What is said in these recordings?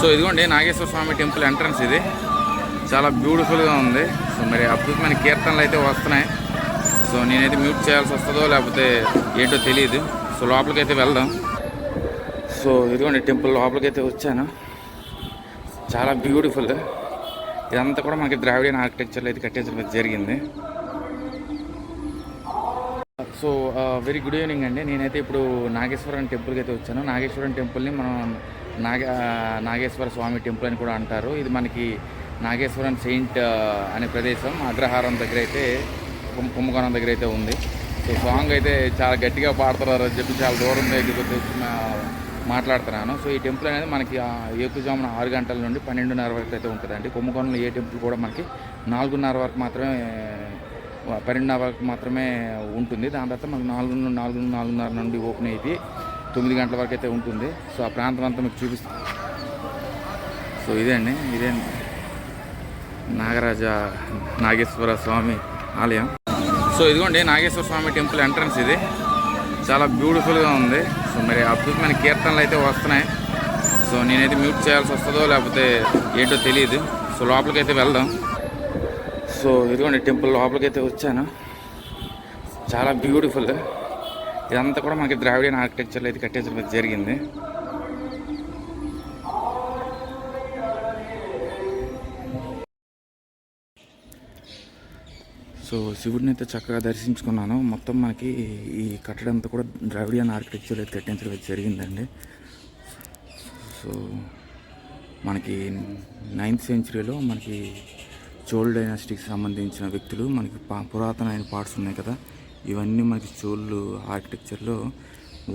So ఇదిగోండి నాగేశ్వర స్వామి temple entrance ఇది. చాలా బ్యూటిఫుల్గా ఉంది. సో మరి అద్భుతమైన కీర్తనలు అయితే వస్తున్నాయి. సో నేనైతే మ్యూట్ చేయాల్సి వస్తుందో లేకపోతే ఏంటో తెలియదు సో లోపలికైతే వెళ్దాం. సో ఇదిగోండి టెంపుల్ లోపలికైతే వచ్చాను. చాలా బ్యూటిఫుల్. ఇదంతా కూడా మనకి ద్రావిడియన్ ఆర్కిటెక్చర్లో అయితే కట్టించడం జరిగింది. సో వెరీ గుడ్ ఈవినింగ్ అండి. నేనైతే ఇప్పుడు నాగేశ్వరం టెంపుల్కి అయితే వచ్చాను. నాగేశ్వరం టెంపుల్ని మనం నాగ నాగేశ్వర స్వామి టెంపుల్ అని కూడా అంటారు. ఇది మనకి నాగేశ్వరం సెయింట్ అనే ప్రదేశం. అగ్రహారం దగ్గర అయితే కుంభకోణం దగ్గర అయితే ఉంది. సో సాంగ్ అయితే చాలా గట్టిగా పాడుతున్నారు అని చెప్పి చాలా దూరం దగ్గరికి మాట్లాడుతున్నాను. సో ఈ టెంపుల్ అనేది మనకి ఏకుజామున ఆరు గంటల నుండి పన్నెండున్నర వరకు అయితే ఉంటుందండి. కుంభకోణంలో ఏ టెంపుల్ కూడా మనకి నాలుగున్నర వరకు మాత్రమే పన్నెండున్నర వరకు మాత్రమే ఉంటుంది. దాని తర్వాత మనకు నాలుగు నాలుగు నాలుగున్నర నుండి ఓపెన్ అయితే తొమ్మిది గంటల వరకు అయితే ఉంటుంది. సో ఆ ప్రాంతం అంతా మీకు చూపిస్తాను సో ఇదే అండి ఇదే నాగరాజ నాగేశ్వర స్వామి ఆలయం. సో ఇదిగోండి నాగేశ్వర స్వామి టెంపుల్ ఎంట్రన్స్ ఇది. చాలా బ్యూటిఫుల్గా ఉంది. సో మరి అద్భుతమైన కీర్తనలు అయితే వస్తున్నాయి. సో నేనైతే మ్యూట్ చేయాల్సి వస్తుందో లేకపోతే ఏంటో తెలియదు. సో లోపలికైతే వెళ్దాం. సో ఇదిగోండి టెంపుల్ లోపలికైతే వచ్చాను. చాలా బ్యూటిఫుల్ ఇదంతా కూడా మనకి ద్రావిడియన్ ఆర్కిటెక్చర్లో అయితే కట్టించడం జరిగింది. సో శివుడిని అయితే చక్కగా దర్శించుకున్నాను. మొత్తం మనకి ఈ కట్టడం అంతా కూడా ద్రావిడియన్ ఆర్కిటెక్చర్ అయితే కట్టించడం అయితే జరిగిందండి. సో మనకి నైన్త్ సెంచరీలో మనకి చోళ డైనాసిటీకి సంబంధించిన వ్యక్తులు మనకి పా పురాతనమైన పార్ట్స్ ఉన్నాయి కదా ఇవన్నీ మనకి చోళ్ళు ఆర్కిటెక్చర్లో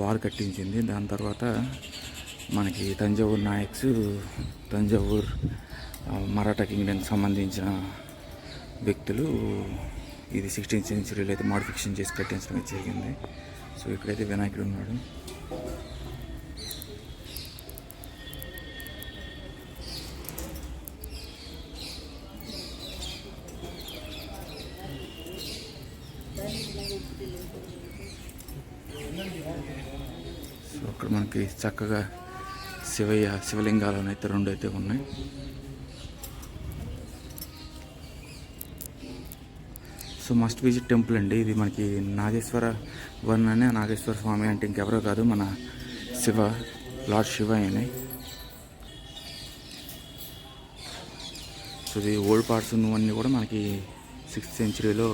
వారు కట్టించింది. దాని తర్వాత మనకి తంజావూర్ నాయక్స్ తంజావూర్ మరాఠా కింగ్డమ్కి సంబంధించిన వ్యక్తులు ఇది సిక్స్టీన్త్ సెంచురీలో అయితే మాడిఫికేషన్ చేసి కట్టించడం జరిగింది. సో ఇక్కడైతే వినాయకుడు ఉన్నాడు. ఇక్కడ అక్కడ మనకి చక్కగా శివయ్య శివలింగాలు అయితే రెండు అయితే ఉన్నాయి. సో మస్ట్ విజిట్ టెంపుల్ అండి. ఇది మనకి నాగేశ్వర వన్ అనే నాగేశ్వర స్వామి అంటే ఇంకెవరో కాదు మన శివ లార్డ్ శివ అని సో ఇది ఓల్డ్ పార్ట్స్ ఉన్నవన్నీ కూడా మనకి సిక్స్త్ సెంచరీలో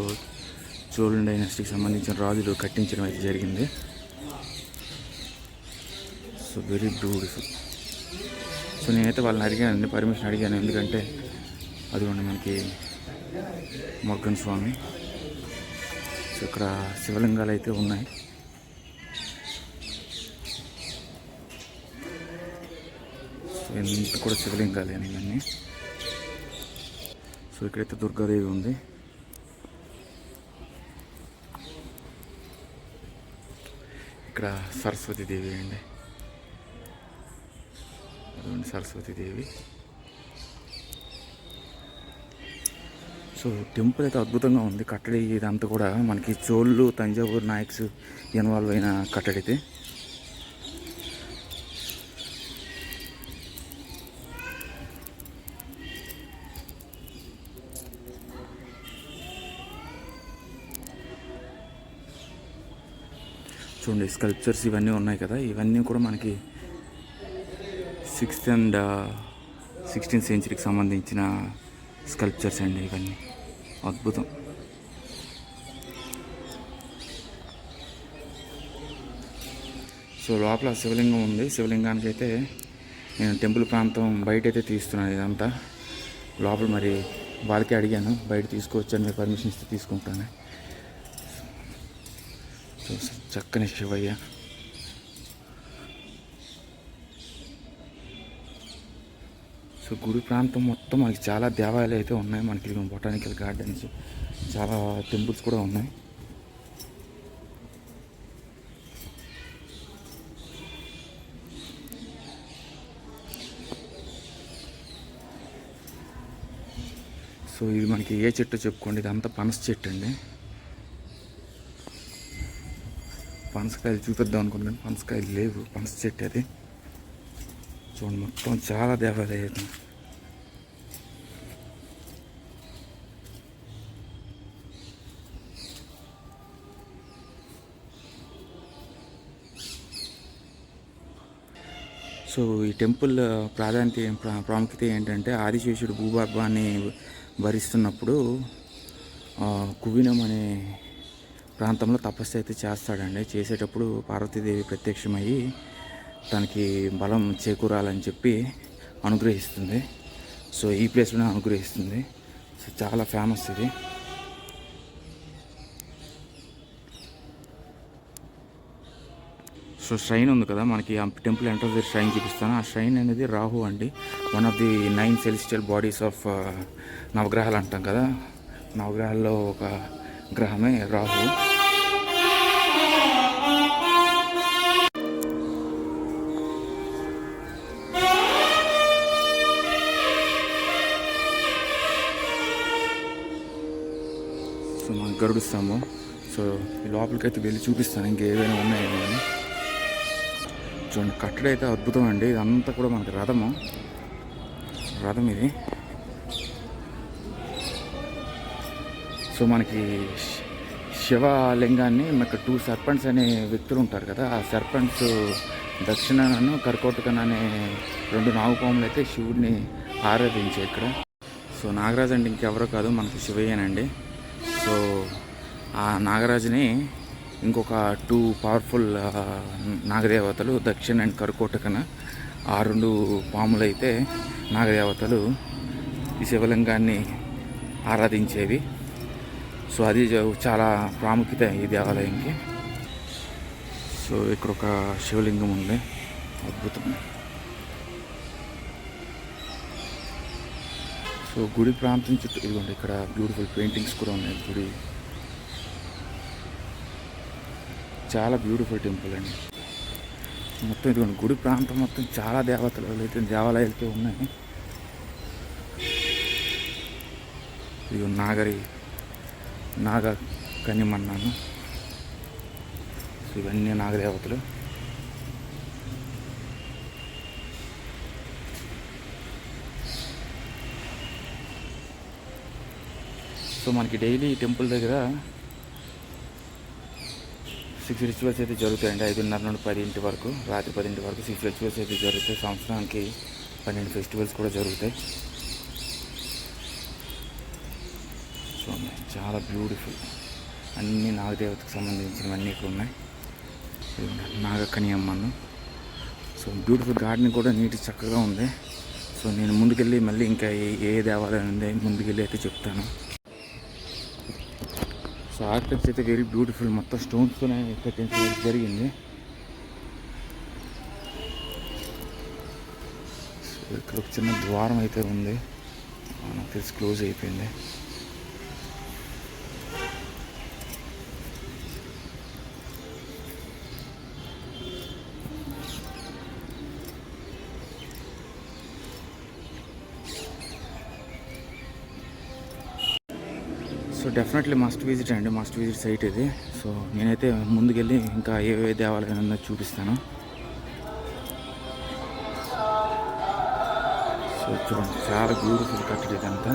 చోళన్ డైనాసిటీకి సంబంధించిన రాజులు కట్టించడం అయితే జరిగింది. So very beautiful. సో నేనైతే వాళ్ళని అడిగానండి పర్మిషన్ అడిగాను. ఎందుకంటే అదిగోండి మనకి మొగ్గన్ స్వామి. సో ఇక్కడ శివలింగాలు అయితే ఉన్నాయి. సో ఎంత కూడా శివలింగాలు ఇవన్నీ. సో ఇక్కడైతే దుర్గాదేవి ఉంది. ఇక్కడ సరస్వతి దేవి అండి. అదిగోండి సరస్వతీదేవి సో టెంపుల్ అయితే అద్భుతంగా ఉంది. కట్టడి ఇదంతా కూడా మనకి చోళ్ళు తంజావూరు నాయక్స్ ఇన్వాల్వ్ అయిన కట్టడి ఇది చూడండి స్కల్ప్చర్స్ ఇవన్నీ ఉన్నాయి కదా. ఇవన్నీ కూడా మనకి సిక్స్త్ అండ్ సిక్స్టీన్త్ సెంచరీకి సంబంధించిన స్కల్ప్చర్స్ అండి ఇవన్నీ. అద్భుతం. సో లోపల శివలింగం ఉంది. శివలింగానికి అయితే నేను టెంపుల్ ప్రాంతం బయట అయితే తీస్తున్నాను ఇదంతా. లోపల మరి వాళ్ళకి అడిగాను బయట తీసుకోవచ్చని మీరు పర్మిషన్ ఇస్తే తీసుకుంటాను. చక్కని శివయ్య. సో గుడి ప్రాంతం మొత్తం మనకి చాలా దేవాలయాలు అయితే ఉన్నాయి. మనకి బొటానికల్ గార్డెన్స్ చాలా టెంపుల్స్ కూడా ఉన్నాయి. సో ఇది మనకి ఏ చెట్టు చెప్పుకోండి? ఇదంతా పనస చెట్టు అండి. పనసకాయలు చూపిద్దాం అనుకుంటున్నాను. పనసకాయలు లేవు. పనస చెట్టు అది. చూడండి మొత్తం చాలా దేవాలయం సో ఈ టెంపుల్ ప్రాధాన్యత ప్రా- ప్రాముఖ్యత ఏంటంటే ఆదిశేషుడు భూభాగాన్ని భరిస్తున్నప్పుడు కువినం అనే ప్రాంతంలో తపస్సు అయితే చేస్తాడండి. చేసేటప్పుడు పార్వతీదేవి ప్రత్యక్షమయ్యి తనకి బలం చేకూరాలని చెప్పి అనుగ్రహిస్తుంది. సో ఈ ప్లేస్లోనే అనుగ్రహిస్తుంది. సో చాలా ఫేమస్ ఇది. సో షైన్ ఉంది కదా మనకి ఆ టెంపుల్ ఎంటర్ దగ్గర షైన్ చూపిస్తాను. ఆ షైన్ అనేది రాహు అండి. One of the nine celestial bodies of నవగ్రహాలు అంటాం కదా. నవగ్రహాల్లో ఒక గ్రహమే రాహు. సో గరుడుస్తాము. సో లోపలికి అయితే వెళ్ళి చూపిస్తాను. ఇంకేమైనా ఉన్నాయేమో అని చూడండి కట్టడ అయితే అద్భుతం అండి ఇదంతా కూడా మనకి రథము. రథం ఇది. సో మనకి శివలింగాన్ని మనకి టూ సర్పంట్స్ అనే వ్యక్తులు ఉంటారు కదా ఆ సర్పంట్స్ దక్షిణను కర్కోటకన్ అనే రెండు నాగుపాములు అయితే శివుడిని ఆరాధించే ఇక్కడ. సో నాగరాజు అంటే ఇంకెవరో కాదు మనకి శివయ్యనండి. సో ఆ నాగరాజుని ఇంకొక టూ పవర్ఫుల్ నాగదేవతలు దక్షిణ అండ్ కరుకోటకన ఆ రెండు పాములైతే నాగదేవతలు ఈ శివలింగాన్ని ఆరాధించేవి. సో అది చాలా ప్రాముఖ్యత ఈ దేవాలయంకి సో ఇక్కడ ఒక శివలింగం ఉంది. అద్భుతం సో గుడి ప్రాంతం చుట్టూ ఇదిగోండి ఇక్కడ బ్యూటిఫుల్ పెయింటింగ్స్ కూడా ఉన్నాయి. గుడి చాలా బ్యూటిఫుల్ టెంపుల్ అండి. మొత్తం ఇదిగోండి గుడి ప్రాంతం మొత్తం చాలా దేవతలు అయితే దేవాలయాలతో ఉన్నాయి ఇది నాగరి నాగ కనిమన్నాను ఇవన్నీ నాగదేవతలు సో మనకి డైలీ టెంపుల్ దగ్గర సిక్స్ రిచువల్స్ అయితే జరుగుతాయండి. ఐదున్నర నుండి పదింటి వరకు రాత్రి పదింటి వరకు సిక్స్ రిచువల్స్ అయితే జరుగుతాయి. సంవత్సరానికి పన్నెండు ఫెస్టివల్స్ కూడా జరుగుతాయి. చూడండి చాలా బ్యూటిఫుల్ అన్ని నాగదేవతకు సంబంధించినవన్నీ ఇక్కడ ఉన్నాయి. నాగక్కని నాగకని అమ్మను సో బ్యూటిఫుల్ గార్డెన్ కూడా నీట్ చక్కగా ఉంది. సో నేను ముందుకెళ్ళి మళ్ళీ ఇంకా ఏ ఏ దేవాలయం ఉంది ముందుకెళ్ళి అయితే చెప్తాను. సో ఆర్కిటెక్చర్ అయితే వెరీ బ్యూటిఫుల్ మొత్తం స్టోన్స్తోనే కట్టించడం జరిగింది. సో ఇక్కడ ఒక చిన్న ద్వారం అయితే ఉంది. నాకు తెలిసి క్లోజ్ అయిపోయింది. సో డెఫినెట్లీ మస్ట్ విజిట్ అండి మస్ట్ విజిట్ సైట్ ఇది. సో నేనైతే ముందుకెళ్ళి ఇంకా ఏవే దేవాలయం ఉందో చూపిస్తాను. సో చూడండి చాలా బ్యూటిఫుల్ కట్టడి ఇదంతా.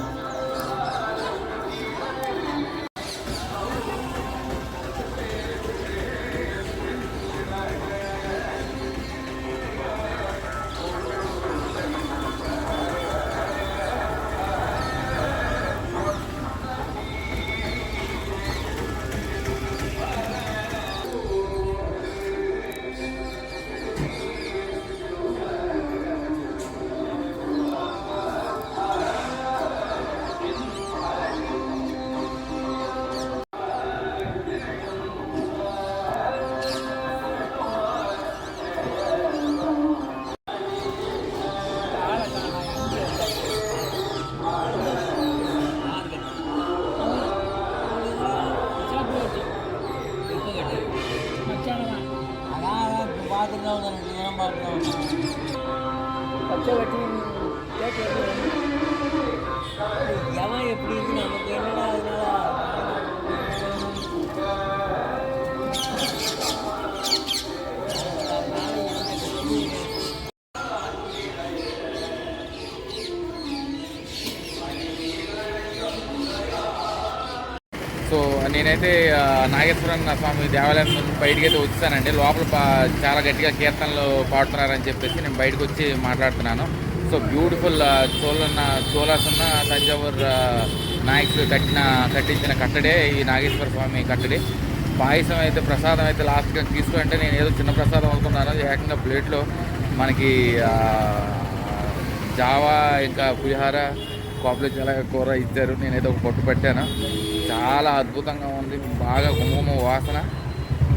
నేనైతే నాగేశ్వరం స్వామి దేవాలయం నుంచి బయటికి అయితే వచ్చానండి. లోపల చాలా గట్టిగా కీర్తనలు పాడుతున్నారని చెప్పేసి నేను బయటకు వచ్చి మాట్లాడుతున్నాను. సో బ్యూటిఫుల్ చోళన్న చోళాస్ తంజావూర్ నాయకులు కట్టిన కట్టించిన కట్టడే ఈ నాగేశ్వర స్వామి కట్టడి. పాయసం అయితే ప్రసాదం అయితే లాస్ట్గా తీసుకుంటే నేను ఏదో చిన్న ప్రసాదం అనుకున్నాను. ఏకంగా ప్లేట్లో మనకి జావా ఇంకా పులిహార కోపల చాలా కూర ఇచ్చారు నేనైతే ఒక పొట్టు పెట్టాను. చాలా అద్భుతంగా ఉంది బాగా కుంకుమ వాసన.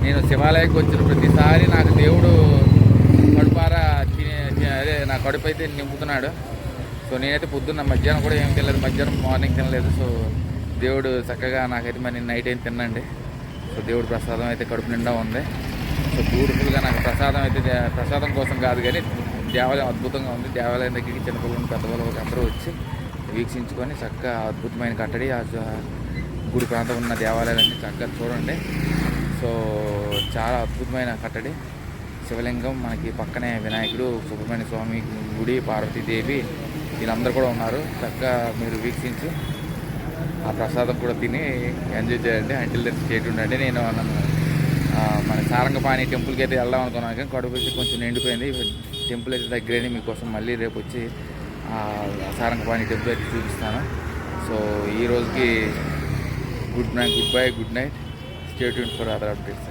నేను శివాలయకి వచ్చిన ప్రతిసారి నాకు దేవుడు కడుపారా అదే నా కడుపు అయితే నింపుతున్నాడు. సో నేనైతే పొద్దున్న మధ్యాహ్నం కూడా ఏం తినలేదు మధ్యాహ్నం మార్నింగ్ తినలేదు. సో దేవుడు చక్కగా నాకైతే మరి నైట్ ఏం తినండి సో దేవుడు ప్రసాదం అయితే కడుపు నిండా ఉంది. సో బ్యూటిఫుల్గా నాకు ప్రసాదం అయితే ప్రసాదం కోసం కాదు కానీ దేవాలయం అద్భుతంగా ఉంది. దేవాలయం దగ్గరికి చిన్నపిల్లలు పెద్దవాళ్ళు అందరూ వచ్చి వీక్షించుకొని చక్కగా అద్భుతమైన కట్టడి ఆ గుడి ప్రాంతం ఉన్న దేవాలయాలన్నీ చక్కగా చూడండి. సో చాలా అద్భుతమైన కట్టడి. శివలింగం మనకి పక్కనే వినాయకుడు సుబ్రహ్మణ్య స్వామి గుడి పార్వతీదేవి వీళ్ళందరూ కూడా ఉన్నారు. చక్కగా మీరు వీక్షించి ఆ ప్రసాదం కూడా తిని ఎంజాయ్ చేయండి. అంటిల్ దగ్గర స్టేట్ ఉండండి నేను నన్ను మన సారంగపాణి టెంపుల్కి అయితే వెళ్దాం అనుకున్నాను కానీ కడుపు కొంచెం నిండిపోయింది. టెంపుల్ అయితే దగ్గరేనే మీకోసం మళ్ళీ రేపు వచ్చి సారంగపాణి టెంపుల్ అయితే చూపిస్తాను. సో ఈ రోజుకి good night good bye good night. State for other updates.